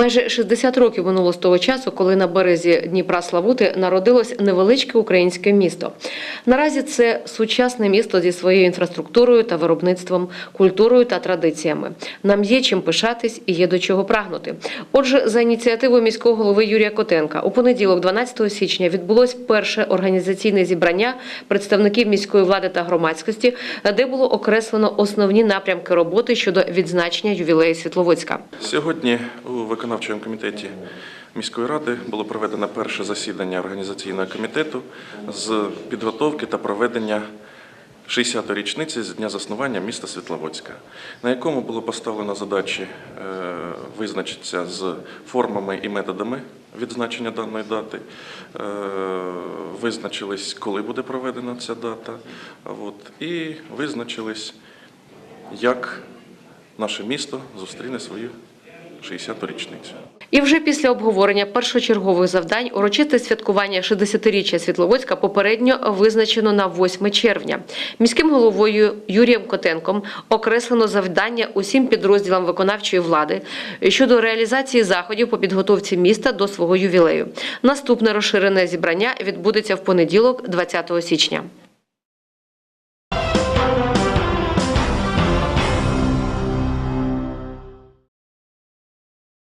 Майже 60 років минуло з того часу, коли на березі Дніпра Славути народилось невеличке українське місто. Наразі це сучасне місто зі своєю інфраструктурою та виробництвом, культурою та традиціями. Нам є чим пишатись і є до чого прагнути. Отже, за ініціативою міського голови Юрія Котенка у понеділок, 12 січня, відбулось перше організаційне зібрання представників міської влади та громадськості, де було окреслено основні напрямки роботи щодо відзначення ювілею Світловодська. Сьогодні у виконавчому комітеті міської ради було проведено перше засідання організаційного комітету з підготовки та проведення 60-ї річниці з дня заснування міста Світловодська, на якому було поставлено задачі е, визначитися з формами і методами відзначення даної дати, е, визначились, коли буде проведена ця дата, і визначились, як наше місто зустріне свою 60-ту річницю. І вже після обговорення першочергових завдань урочисте святкування 60-річчя Світловодська попередньо визначено на 8 червня. Міським головою Юрієм Котенком окреслено завдання усім підрозділам виконавчої влади щодо реалізації заходів по підготовці міста до свого ювілею. Наступне розширене зібрання відбудеться в понеділок, 20 січня.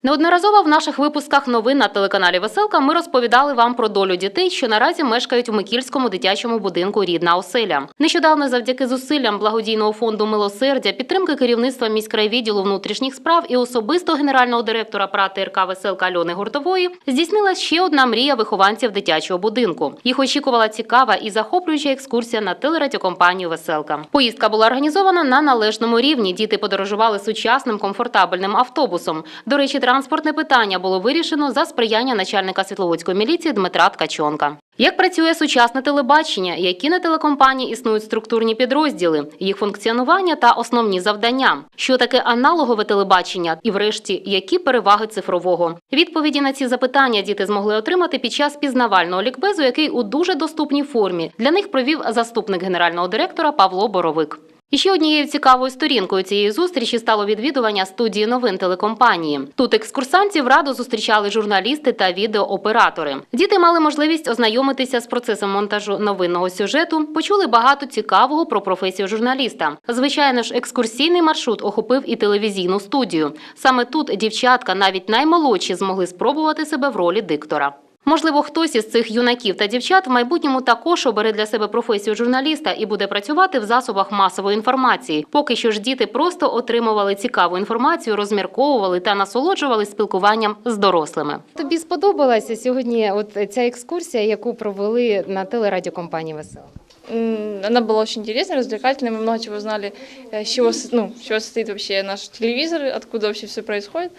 Неодноразово в наших випусках новин на телеканалі Веселка ми розповідали вам про долю дітей, що наразі мешкають у Микільському дитячому будинку Рідна оселя. Нещодавно, завдяки зусиллям благодійного фонду Милосердя, підтримки керівництва міськрайвідділу внутрішніх справ і особисто генерального директора ПРА ТРК Веселка Альони Гуртової здійснилась ще одна мрія вихованців дитячого будинку. Їх очікувала цікава і захоплююча екскурсія на телерадіокомпанію Веселка. Поїздка була організована на належному рівні. Діти подорожували сучасним комфортабельним автобусом. До речі, транспортне питання було вирішено за сприяння начальника Світловодської міліції Дмитра Ткачонка. Як працює сучасне телебачення, які на телекомпанії існують структурні підрозділи, їх функціонування та основні завдання, що таке аналогове телебачення, і, врешті, які переваги цифрового? Відповіді на ці запитання діти змогли отримати під час пізнавального лікбезу, який у дуже доступній формі для них провів заступник генерального директора Павло Боровик. І ще однією цікавою сторінкою цієї зустрічі стало відвідування студії новин телекомпанії. Тут екскурсантів радо зустрічали журналісти та відеооператори. Діти мали можливість ознайомитися з процесом монтажу новинного сюжету, почули багато цікавого про професію журналіста. Звичайно ж, екскурсійний маршрут охопив і телевізійну студію. Саме тут дівчатка, навіть наймолодші, змогли спробувати себе в ролі диктора. Можливо, хтось із цих юнаків та дівчат в майбутньому також обере для себе професію журналіста і буде працювати в засобах масової інформації. Поки що ж діти просто отримували цікаву інформацію, розмірковували та насолоджували спілкуванням з дорослими. Тобі сподобалася сьогодні от ця екскурсія, яку провели на телерадіокомпанії Весела? М, Она была очень интересной, развлекательной. Мы много чего узнали, э, с чего, с- ну, с чего состоит вообще наш телевизор, откуда вообще все происходит.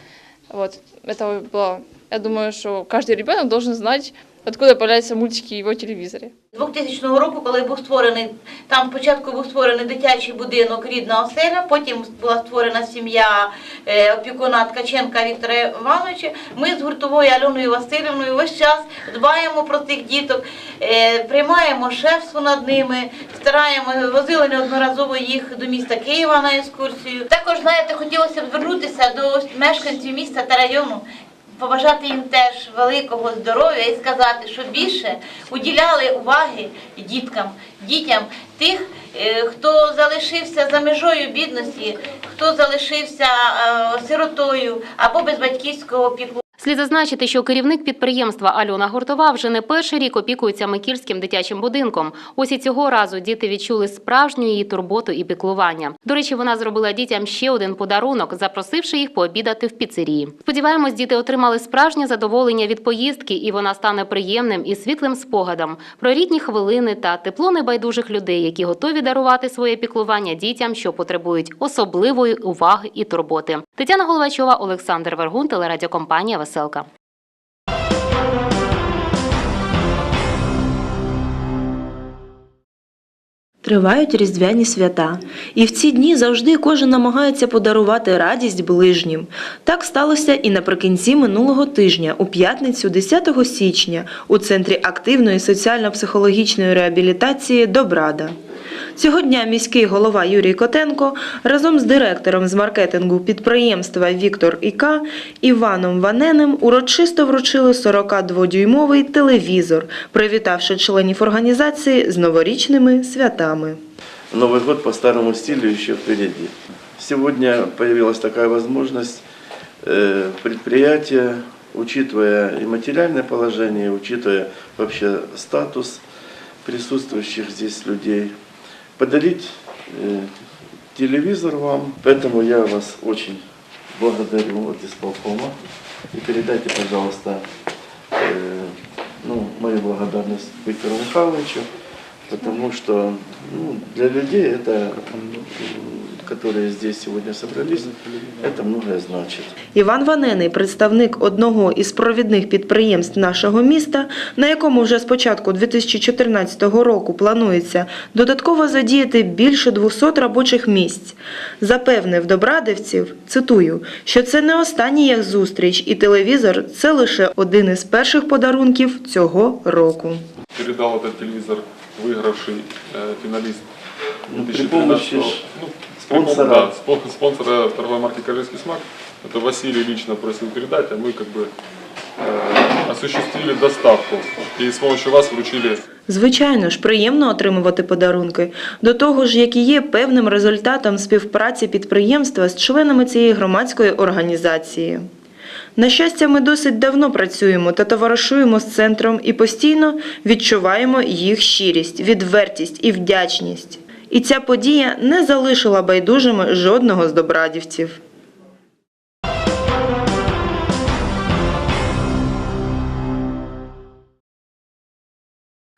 Вот. Это было, я думаю, что каждый ребенок должен знать, откуда появляются мультики в его телевизоре. 2000 року, коли був створений, там спочатку був створений дитячий будинок рідна оселя, потім була створена сім'я е, опікуна Ткаченка Віктора Івановича. Ми з гуртовою Альоною Васильівною весь час дбаємо про цих діток, е, приймаємо шефство над ними, стараємо, возили неодноразово їх до міста Києва на екскурсію. Також, знаєте, хотілося б звернутися до мешканців міста та району побажати їм теж великого здоров'я і сказати, що більше уділяли уваги діткам, дітям тих, е, хто залишився за межою бідності, хто залишився е, сиротою або без батьківського опіку. Слід зазначити, що керівник підприємства Альона Гуртова вже не перший рік опікується Микільським дитячим будинком. Ось і цього разу діти відчули справжню її турботу і піклування. До речі, вона зробила дітям ще один подарунок, запросивши їх пообідати в піцерії. Сподіваємось, діти отримали справжнє задоволення від поїздки, і вона стане приємним і світлим спогадом про рідні хвилини та тепло небайдужих людей, які готові дарувати своє піклування дітям, що потребують особливої уваги і турботи. Тетяна Головачова, Олександр Вергун, телерадіокомпанія Веселка. Тривають різдвяні свята, і в ці дні завжди кожен намагається подарувати радість ближнім. Так сталося і наприкінці минулого тижня, у п'ятницю, 10 січня, у центрі активної соціально-психологічної реабілітації Добрада. Цього дня міський голова Юрій Котенко разом з директором з маркетингу підприємства Віктор Іка Іваном Ваненем урочисто вручили 42-дюймовий телевізор, привітавши членів організації з новорічними святами. Новый год по старому стилю еще впереди. Сегодня появилась такая возможность э, предприятия, учитывая и материальное положение, учитывая вообще статус присутствующих здесь людей, подарить э, телевизор вам. Поэтому я вас очень благодарю от исполкома. И передайте, пожалуйста, э, ну, мою благодарность Виктору Михайловичу, потому что ну, для людей это, м, которые здесь сегодня собрались, это многое значит. Іван Ванений, представник одного із провідних підприємств нашого міста, на якому вже з початку 2014 року планується додатково задіяти більше 200 робочих місць, запевнив добрадівців, цитую, що це не остання їх зустріч, і телевізор це лише один із перших подарунків цього року. передал этот телевизор выигравший э, финалист Ну, при 2013 помощи ж ну, с при пом- спонсора. да, спон- спонсора торговой марки «Королевский смак». Это Василий лично просил передать, а мы как бы э, осуществили доставку. И с помощью вас вручили Звичайно ж, приємно отримувати подарунки. До того ж, які є певним результатом співпраці підприємства з членами цієї громадської організації. На щастя, ми досить давно працюємо та товаришуємо з центром і постійно відчуваємо їх щирість, відвертість і вдячність. І ця подія не залишила байдужими жодного з добрадівців.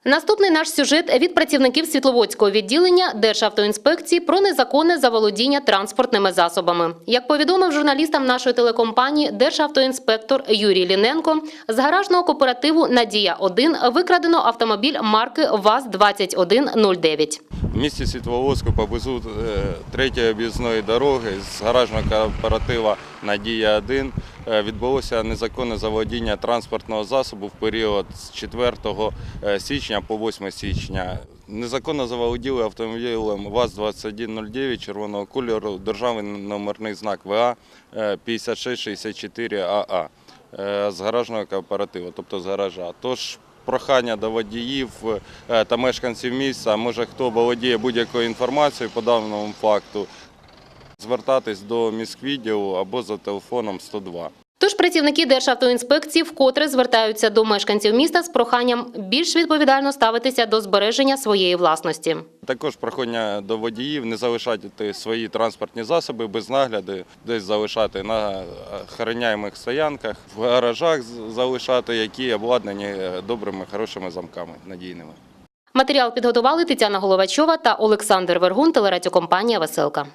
Наступний наш сюжет від працівників Світловодського відділення Державтоінспекції про незаконне заволодіння транспортними засобами. Як повідомив журналістам нашої телекомпанії Державтоінспектор Юрій Ліненко, з гаражного кооперативу Надія 1 викрадено автомобіль марки ВАЗ-2109. В місті Світловодську поблизу е, третьої об'їзної дороги з гаражного кооператива Надія 1 е, відбулося незаконне заволодіння транспортного засобу в період з 4 е, січня по 8 січня. Незаконно заволоділи автомобілем ВАЗ-2109 червоного кольору, державний номерний знак ВА е, 5664АА е, з гаражного кооперативу, тобто з гаража. Тож прохання до водіїв е, та мешканців міста, а може хто володіє будь-якою інформацією по даному факту, звертатись до міськвідділу або за телефоном 102. Тож працівники Державтоінспекції вкотре звертаються до мешканців міста з проханням більш відповідально ставитися до збереження своєї власності. Також прохання до водіїв не залишати свої транспортні засоби без нагляду, десь залишати на охороняємих стоянках, в гаражах залишати, які обладнані е, добрими, хорошими замками надійними. Матеріал підготували Тетяна Головачова та Олександр Вергун, телерадіокомпанія Веселка.